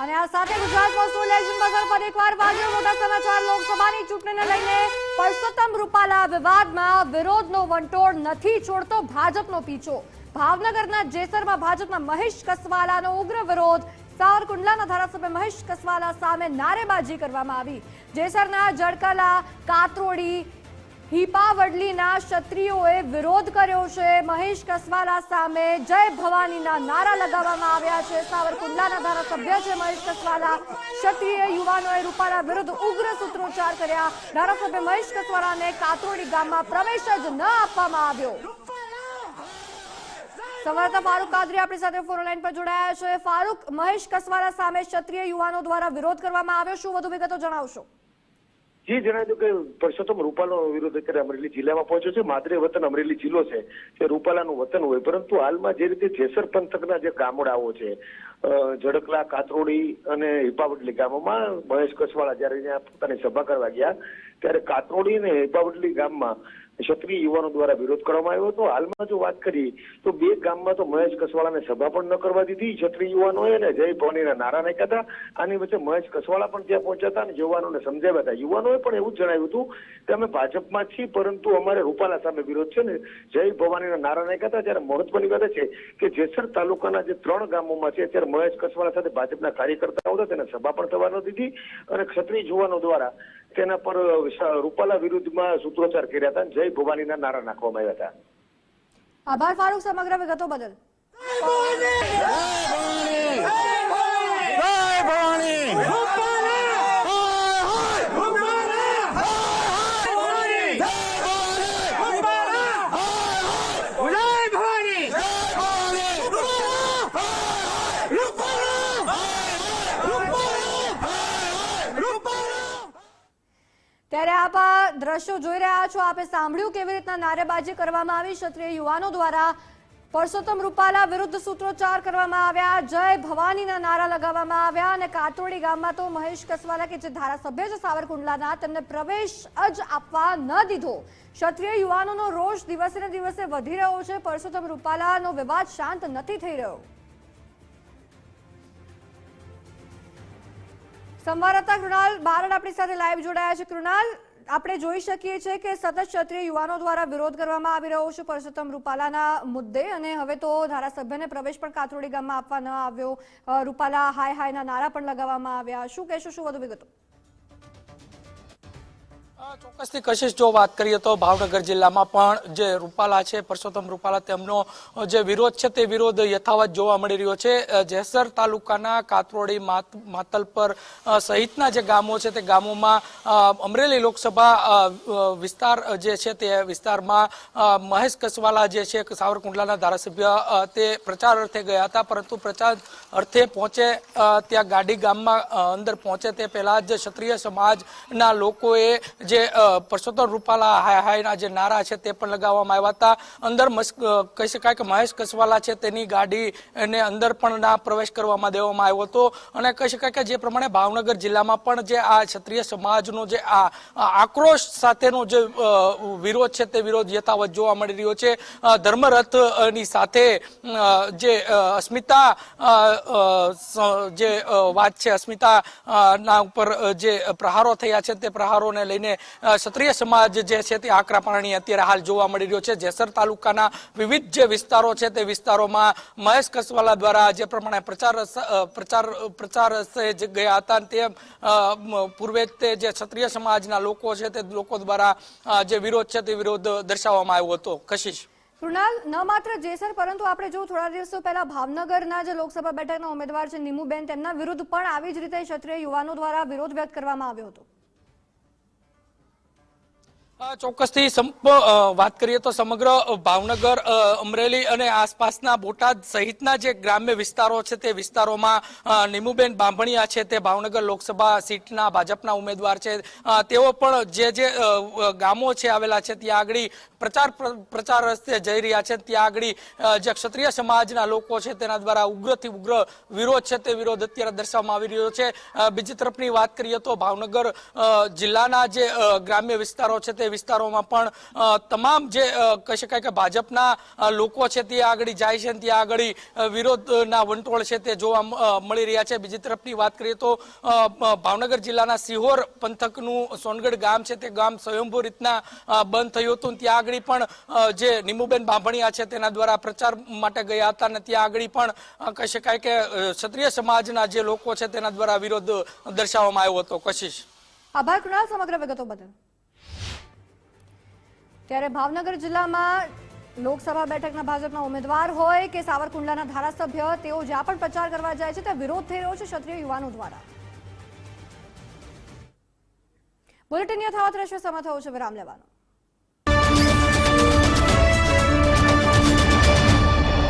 અને આ સાથે ગુજરાતમાં સોલેશન બજાર પર એકવાર વાગ્યો મોટા સમાચાર, લોકસભાની ચૂંટણીને લઈને પરસોત્તમ રૂપાલા વિવાદમાં વિરોધનો વંટોળ નથી છોડતો ભાજપનો પીછો. ભાવનગરના જેસરમાં ભાજપના મહેશ કસવાલાનો ઉગ્ર વિરોધ. સાવરકુંડલાના ધારાસભ્ય મહેશ કસવાલા સામે નારેબાજી કરવામાં આવી. જેસરના જડકલા, કાતરોડી હિપાવડલીના ક્ષત્રિયોએ વિરોધ કર્યો છે. મહેશ કસવાલા સામે જય ભવાનીના નારા લગાવવામાં આવ્યા છે. સાવરકુંડલાના ધારાસભ્ય છે મહેશ કસવાલા. ક્ષત્રિય યુવાનોએ રૂપાલા વિરુદ્ધ ઉગ્ર સૂત્રોચ્ચાર કર્યા. ધારાસભ્ય મહેશ કસવાલાને કાતરોડી ગામમાં પ્રવેશ જ ન આપવામાં આવ્યો. સંવાદદાતા ફારૂક કાદરી આપણી સાથે ફોન લાઈન પર જોડાયા છે. ફારૂક, મહેશ કસવાલા સામે ક્ષત્રિય યુવાનો દ્વારા વિરોધ કરવામાં આવ્યો. શું વધુ વિગતો જણાવશો? જી જણાવ્યું કે પરસોત્તમ રૂપાલાનો વિરોધ અત્યારે અમરેલી જિલ્લામાં પહોંચ્યો છે. માદરે વતન અમરેલી જિલ્લો છે. જે રૂપાલાનું વતન હોય. પરંતુ હાલમાં જે રીતે જેસર પંથકના જે ગામડાઓ છે અ, જડકલા કાતરોડી અને હિપાવટલી ગામોમાં મહેશ કસવાળા જયારે ત્યાં પોતાની સભા કરવા ગયા ત્યારે કાતરોડી અને હિપાવટલી ગામમાં ક્ષત્રિય યુવાનો દ્વારા વિરોધ કરવામાં આવ્યો હતો. હાલમાં જો વાત કરીએ તો બે ગામમાં તો મહેશ કસવાળાને સભા પણ ન કરવા દીધી. ક્ષત્રિય યુવાનોએ અને જય ભવાનીના નારા નાખ્યા હતા. આની વચ્ચે મહેશ કસવાળા પણ ત્યાં પહોંચ્યા હતા અને યુવાનોને સમજાવ્યા હતા. યુવાનોએ પણ એવું જણાવ્યું હતું કે અમે ભાજપમાં છીએ પરંતુ અમારે રૂપાલા સામે વિરોધ છે ને જય ભવાનીના નારા નાખ્યા હતા. ત્યારે મહત્વની વાત છે કે જેસર તાલુકાના જે ત્રણ ગામોમાં છે ત્યારે મહેશ કસવાળા સાથે ભાજપના કાર્યકર્તાઓ હતા તેને સભા પણ થવા દીધી અને ક્ષત્રિય જુવાનો દ્વારા તેના પર રૂપાલા વિરુદ્ધમાં સૂત્રોચ્ચાર કર્યા હતા અને જય ભવાનીના નારા નાખવામાં આવ્યા હતા. આભાર ફારૂક સમગ્ર વિગતો બદલ. દ્રશ્યો જોઈ રહ્યા છો. આપે સાંભળ્યું કેવી રીતના નારેબાજી કરવામાં આવી. ક્ષત્રિય યુવાનો દ્વારા પરસોત્તમ રૂપાલા વિરુદ્ધ સૂત્રોચ્ચાર કરવામાં આવ્યા. જય ભવાનીના નારા લગાવવામાં આવ્યા અને કાતરોડી ગામમાં તો મહેશ કસવાલા કે જે ધારાસભ્ય છે સાવરકુંડલાના, તેમને પ્રવેશ જ આપવા ન દીધો. ક્ષત્રિય યુવાનોનો રોષ દિવસે ને દિવસે વધી રહ્યો છે. પરસોત્તમ રૂપાલાનો વિવાદ શાંત નથી થઈ રહ્યો. સંવાદદાતા કૃણાલ બારડ આપણી સાથે લાઈવ જોડાયા છે. કૃણાલ આપણે જોઈ શકીએ છીએ કે સતત ક્ષત્રિય યુવાનો દ્વારા વિરોધ કરવામાં આવી રહ્યો છે પરસોત્તમ રૂપાલાના મુદ્દે અને હવે તો ધારાસભ્યને પ્રવેશ પણ કાતરોડી ગામમાં આપવા ન આવ્યો. રૂપાલા હાય હાયના નારા પણ લગાવવામાં આવ્યા. શું કહેશો? શું વધુ વિગતો? ચોક્કસથી કશિશ જો વાત કરીએ તો ભાવનગર જિલ્લામાં પણ જે રૂપાલા છે, પરસોત્તમ રૂપાલા તેમનો જે વિરોધ છે તે વિરોધ યથાવત જોવા મળી રહ્યો છે. જેસર તાલુકાના કાતરોડી માત- માતલપર સહિતના જે ગામો છે તે ગામોમાં અમરેલી લોકસભા વિસ્તાર જે છે તે વિસ્તારમાં મહેશ કસવાલા જે છે સાવરકુંડલાના ધારાસભ્ય તે પ્રચાર અર્થે ગયા હતા, પરંતુ પ્રચાર અર્થે પહોંચે ત્યાં ગાડી ગામમાં અંદર પહોંચે તે પહેલા જ ક્ષત્રિય સમાજના લોકોએ જે અ, પરસોત્તમ રૂપાલા હાય હાયના જે નારા છે તે પણ લગાવવામાં આવ્યા હતા. અંદર કહી શકાય કે મહેશ કસવાલા છે તેની ગાડી એને અંદર પણ ના પ્રવેશ કરવામાં દેવામાં આવ્યો હતો. અને કહી શકાય કે જે પ્રમાણે ભાવનગર જિલ્લામાં પણ જે આ ક્ષત્રિય સમાજનો જે આ આક્રોશ સાથેનો જે વિરોધ છે તે વિરોધ યથાવત જોવા મળી રહ્યો છે. ધર્મરથની સાથે જે અસ્મિતા જે વાત છે અસ્મિતા ના ઉપર જે પ્રહારો થયા છે તે પ્રહારોને લઈને ક્ષત્રિય સમાજ જે છે તે આકરા પાણી અત્યારે હાલ જોવા મળી રહ્યો છે. જેસર તાલુકાના વિવિધ જે વિસ્તારો છે તે વિસ્તારોમાં મહેશ કસવાલા દ્વારા જે પ્રમાણે પ્રચાર પ્રચાર પ્રચાર ગયા હતા તે પૂર્વે તે જે ક્ષત્રિય સમાજના લોકો છે તે લોકો દ્વારા જે વિરોધ છે તે વિરોધ દર્શાવવામાં આવ્યો હતો. કશિશ. કૃણાલ, ન માત્ર જેસર, પરંતુ આપણે જો થોડા દિવસો પહેલા ભાવનગરના જે લોકસભા બેઠકના ઉમેદવાર છે નીમુબેન, તેમના વિરુદ્ધ પણ આવી જ રીતે ક્ષત્રિય યુવાનો દ્વારા વિરોધ વ્યક્ત કરવામાં આવ્યો હતો. ચોક્કસથી વાત કરીએ તો સમગ્ર ભાવનગર અમરેલી અને આસપાસના બોટાદ સહિતના જે ગ્રામ્ય વિસ્તારો છે તે વિસ્તારોમાં નિમુબેન બાંભણિયા છે તે ભાવનગર લોકસભા સીટના ભાજપના ઉમેદવાર છે. તેઓ પણ જે જે ગામો છે આવેલા છે ત્યાં આગળ પ્રચાર પ્ર- પ્રચાર રસ્તે જઈ રહ્યા છે. ત્યાં આગળ જે ક્ષત્રિય સમાજના લોકો છે તેના દ્વારા ઉગ્રથી ઉગ્ર વિરોધ છે તે વિરોધ અત્યારે દર્શાવવામાં આવી રહ્યો છે. બીજી તરફની વાત કરીએ તો ભાવનગર જિલ્લાના જે ગ્રામ્ય વિસ્તારો છે તે તે વિસ્તારોમાં પણ તમામ જે કહી શકાય કે ભાજપના લોકો છે તે આગળ જાય છે ત્યાં આગળ વિરોધના વંટોળ છે તે જોવા મળી રહ્યા છે. બીજી તરફની વાત કરીએ તો ભાવનગર જિલ્લાના સિહોર પંથકનું સોનગઢ ગામ છે તે ગામ સ્વયંભૂ રીતના બંધ થયું હતું ત્યાં આગળ પણ જે નિમુબેન બાંભણિયા છે તેના દ્વારા પ્રચાર માટે ગયા હતા અને ત્યાં આગળ પણ કહી શકાય કે ક્ષત્રિય સમાજના જે લોકો છે તેના દ્વારા વિરોધ દર્શાવવામાં આવ્યો હતો. કશિશ. આભાર કૃણાલ, સમગ્ર વિગતો બદલ. ત્યારે ભાવનગર જિલ્લામાં લોકસભા બેઠકના ભાજપના ઉમેદવાર હોય કે સાવરકુંડલાના ધારાસભ્ય, તેઓ જ્યાં પણ પ્રચાર કરવા જાય છે, ત્યાં વિરોધ થઈ રહ્યો છે ક્ષત્રિય યુવાનો દ્વારા. બુલેટિન યથાવત રહેશે સમય થયો છે, વિરામ લેવાનો.